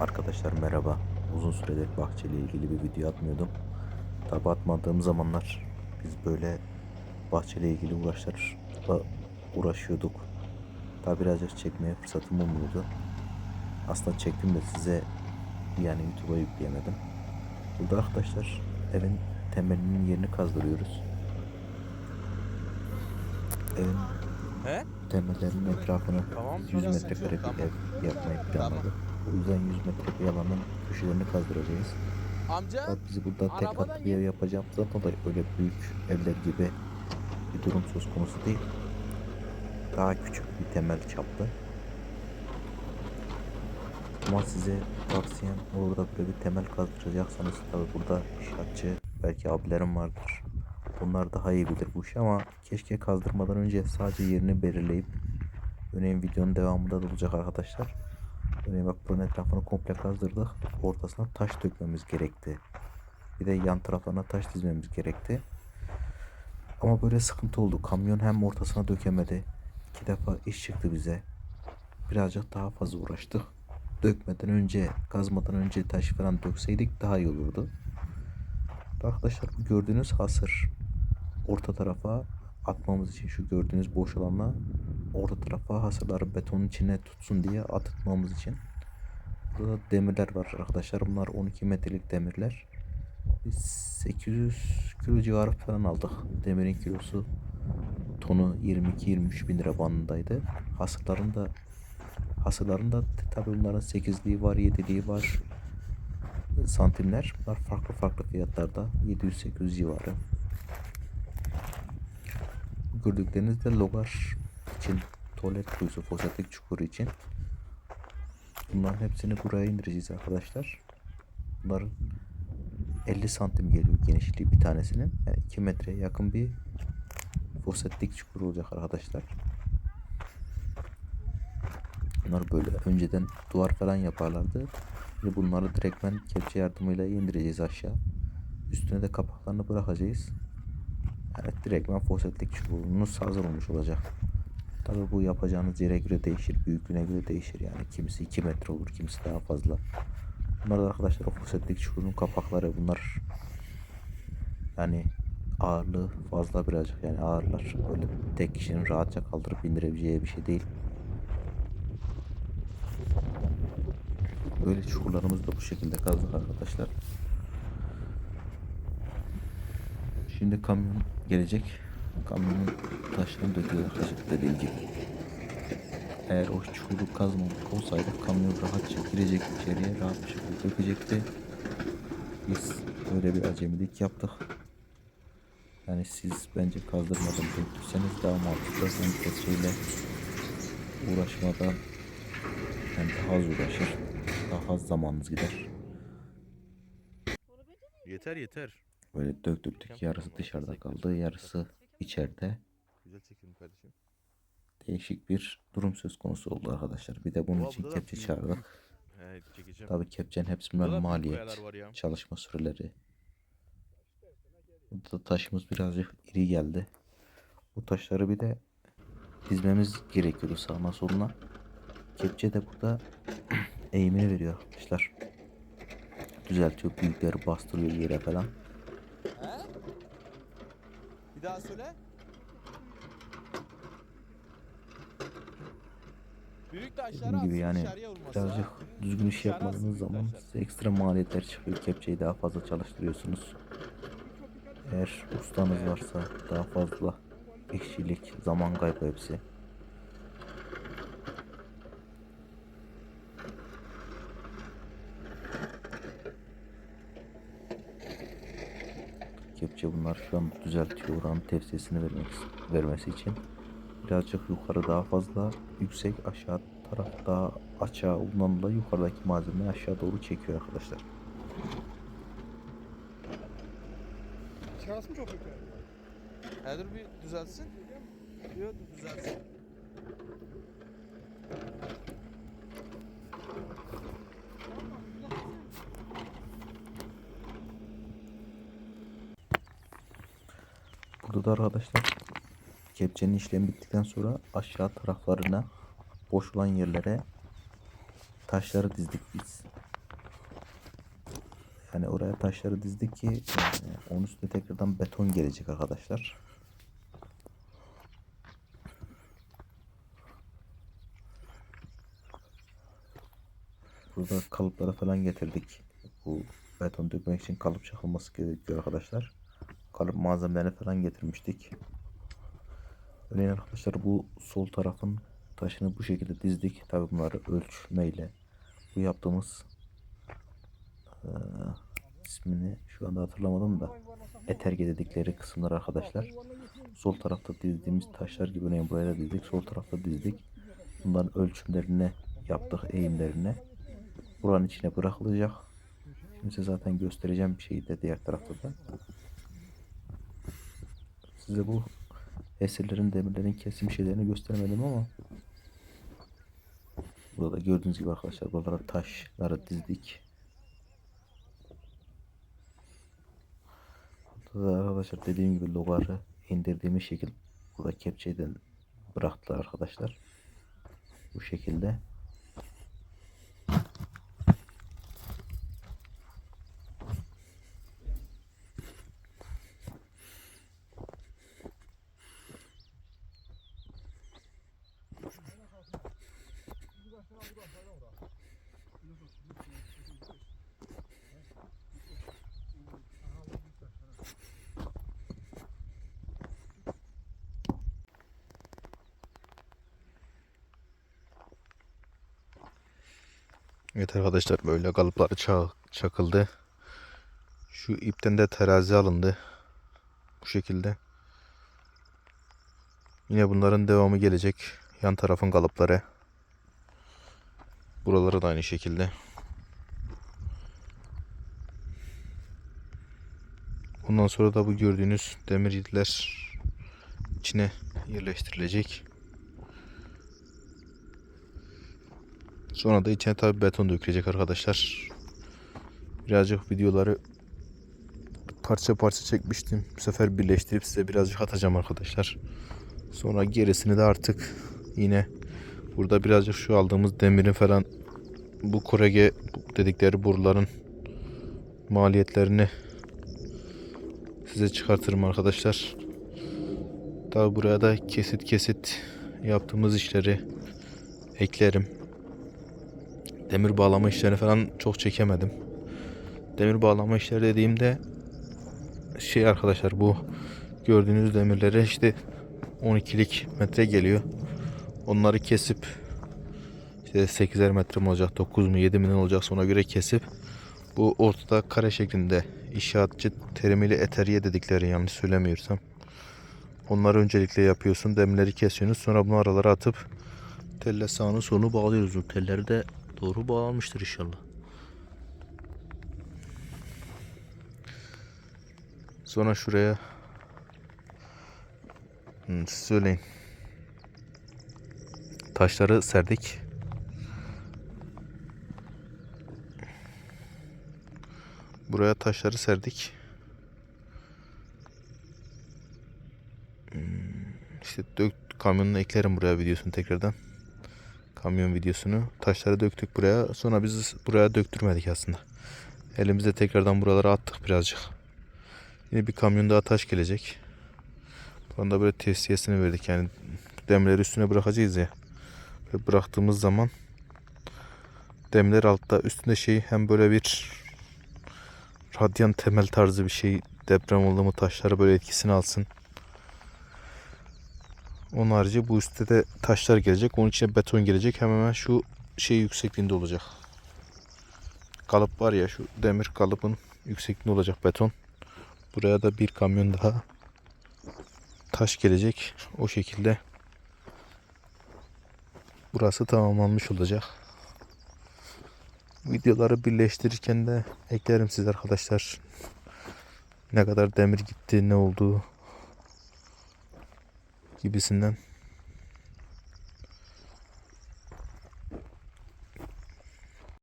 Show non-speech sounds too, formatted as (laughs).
Arkadaşlar merhaba. Uzun süredir bahçeyle ilgili bir video atmıyordum. Tabi atmadığım zamanlar biz böyle bahçeyle ilgili uğraşlarla uğraşıyorduk. Tabi birazcık çekmeye fırsatım olmuyordu. Aslında çektim de size yani YouTube'a yükleyemedim. Burada arkadaşlar evin temelinin yerini kazdırıyoruz. Evin temellerinin etrafını Tamam, 100 biraz metrekare bir ev yapmayı planladık. O yüzden 100 metre bir alanın köşelerini kazdıracağız. Amca Fakat bizi burada tek katlı bir ev yapacağım. Zaten da öyle büyük evler gibi bir durum söz konusu değil. Daha küçük bir temel çaplı. Ama size tavsiyem orada böyle bir temel kazdıracaksanız tabi burada inşaatçı belki abilerim vardır. Bunlar daha iyi bilir bu işi ama keşke kazdırmadan önce sadece yerini belirleyip Örneğin videonun devamında da olacak arkadaşlar. Örneğin bak buranın etrafını komple kazdırdık. Ortasına taş dökmemiz gerekti. Bir de yan taraflarına taş dizmemiz gerekti. Ama böyle sıkıntı oldu. Kamyon hem ortasına dökemedi. İki defa iş çıktı bize. Birazcık daha fazla uğraştık. Dökmeden önce, kazmadan önce taş falan dökseydik daha iyi olurdu. Arkadaşlar bu gördüğünüz hasır orta tarafa atmamız için şu gördüğünüz boş alana orta tarafa hasırları betonun içine tutsun diye atıtmamız için. Burada demirler var arkadaşlar. Bunlar 12 metrelik demirler. Biz 800 kilo civarı falan aldık. Demirin kilosu tonu 22-23 bin lira bandındaydı. Hasırların da hasırların da tabi bunların 8'liği var 7'liği var santimler. Bunlar farklı farklı fiyatlarda 700-800 civarı. Gördükleriniz de logar için tuvalet kuyusu fosfatik çukuru için bunların hepsini buraya indireceğiz arkadaşlar. Bunların 50 santim geliyor genişliği bir tanesinin. Yani 2 metreye yakın bir fosfatik çukur olacak arkadaşlar. Bunlar böyle önceden duvar falan yaparlardı. Şimdi bunları direktmen kepçe yardımıyla indireceğiz aşağı. Üstüne de kapaklarını bırakacağız. Yani direktmen fosfatik çukurunuz hazır olmuş olacak. Tabi bu yapacağınız yere göre değişir. Büyüklüğüne göre değişir yani. Kimisi 2 metre olur, kimisi daha fazla. Bunlar da arkadaşlar o fosfatik çukurun kapakları. Bunlar yani ağırlığı fazla birazcık yani ağırlar. Böyle tek kişinin rahatça kaldırıp indirebileceği bir şey değil. Böyle çukurlarımız da bu şekilde kazdık arkadaşlar. Şimdi kamyon gelecek. Kamyonun taşlarını döküyor arkadaşlar dediğim gibi. Eğer o çukuru kazmamış olsaydı kamyon rahatça girecek içeriye rahat bir şekilde dökecekti. Biz böyle bir acemilik yaptık. Yani siz bence kazdırmadan döktürseniz daha mantıklı. Hem kesreyle uğraşmadan hem daha az uğraşır. Daha az zamanınız gider. yeter yeter. Böyle döktürdük. Yarısı dışarıda kaldı. Yarısı içeride. Güzel çekelim kardeşim. Değişik bir durum söz konusu oldu arkadaşlar. Bir de bunun için kepçe çağırdık. (laughs) Tabii kepçenin hepsi bunlar maliyet. Çalışma süreleri. Burada da taşımız birazcık iri geldi. Bu taşları bir de dizmemiz gerekiyordu sağına soluna. Kepçe de burada (clears throat) eğimini veriyor arkadaşlar. Düzeltiyor. Büyükleri bastırıyor yere falan. Bir daha söyle. Büyük taşları Dediğim gibi yani birazcık düzgün iş yapmadığınız zaman size ekstra maliyetler çıkıyor. Kepçeyi daha fazla çalıştırıyorsunuz. Eğer ustanız varsa daha fazla işçilik, zaman kaybı hepsi. Kepçe bunlar şu an düzeltiyor oranın tepsisini vermek, vermesi için. Birazcık yukarı daha fazla yüksek aşağı taraf daha açığa olduğundan dolayı yukarıdaki malzemeyi aşağı doğru çekiyor arkadaşlar. Şahıs mı çok yukarı? He dur bir düzeltsin. Yok dur düzeltsin. Burada da arkadaşlar kepçenin işlemi bittikten sonra aşağı taraflarına boş olan yerlere taşları dizdik biz. Yani oraya taşları dizdik ki e, onun üstüne tekrardan beton gelecek arkadaşlar. Burada kalıplara falan getirdik. Bu beton dökmek için kalıp çakılması gerekiyor arkadaşlar. Kalıp malzemelerini falan getirmiştik. Örneğin arkadaşlar bu sol tarafın taşını bu şekilde dizdik. Tabi bunları ölçmeyle. Bu yaptığımız eee, ismini şu anda hatırlamadım da eterge dedikleri kısımlar arkadaşlar. Sol tarafta dizdiğimiz taşlar gibi örneğin buraya da dizdik. Sol tarafta dizdik. Bunların ölçümlerini yaptık eğimlerine. Buranın içine bırakılacak. Şimdi size zaten göstereceğim bir şeyi de diğer tarafta da. Size bu esirlerin demirlerin kesim şeylerini göstermedim ama Burada gördüğünüz gibi arkadaşlar buralara taşları dizdik. Burada da arkadaşlar dediğim gibi logarı indirdiğimiz şekil burada kepçeden bıraktılar arkadaşlar. Bu şekilde. Evet arkadaşlar böyle kalıpları ça- çakıldı. Şu ipten de terazi alındı. Bu şekilde. Yine bunların devamı gelecek. Yan tarafın kalıpları. Buraları da aynı şekilde. Ondan sonra da bu gördüğünüz demir yitler içine yerleştirilecek. Sonra da içine tabi beton dökülecek arkadaşlar. Birazcık videoları parça parça çekmiştim. Bu sefer birleştirip size birazcık atacağım arkadaşlar. Sonra gerisini de artık yine burada birazcık şu aldığımız demirin falan bu korege dedikleri boruların maliyetlerini size çıkartırım arkadaşlar. Tabi buraya da kesit kesit yaptığımız işleri eklerim. Demir bağlama işlerini falan çok çekemedim. Demir bağlama işleri dediğimde şey arkadaşlar bu gördüğünüz demirlere işte 12'lik metre geliyor. Onları kesip işte 8'er metre mi olacak 9 mu 7 mi ne olacak ona göre kesip bu ortada kare şeklinde inşaatçı terimiyle eteriye dedikleri yanlış söylemiyorsam onları öncelikle yapıyorsun demirleri kesiyorsunuz sonra bunu aralara atıp telle sağını solunu bağlıyoruz. O telleri de doğru bağlanmıştır inşallah. Sonra şuraya Hmm, söyleyin taşları serdik Buraya taşları serdik. Hmm, İşte dök kamyonunu eklerim buraya videosunu tekrardan. Kamyon videosunu. Taşları döktük buraya. Sonra biz buraya döktürmedik aslında. Elimizde tekrardan buralara attık birazcık. Yine bir kamyon daha taş gelecek. Bu anda böyle testiyesini verdik yani demirleri üstüne bırakacağız ya. Ve bıraktığımız zaman demirler altta üstünde şey hem böyle bir radyan temel tarzı bir şey deprem oldu mu taşları böyle etkisini alsın. Onun harici bu üstte de taşlar gelecek. Onun içine beton gelecek. Hemen hemen şu şey yüksekliğinde olacak. Kalıp var ya şu demir kalıbın yüksekliğinde olacak beton. Buraya da bir kamyon daha taş gelecek. O şekilde burası tamamlanmış olacak. Videoları birleştirirken de eklerim size arkadaşlar. Ne kadar demir gitti, ne oldu gibisinden.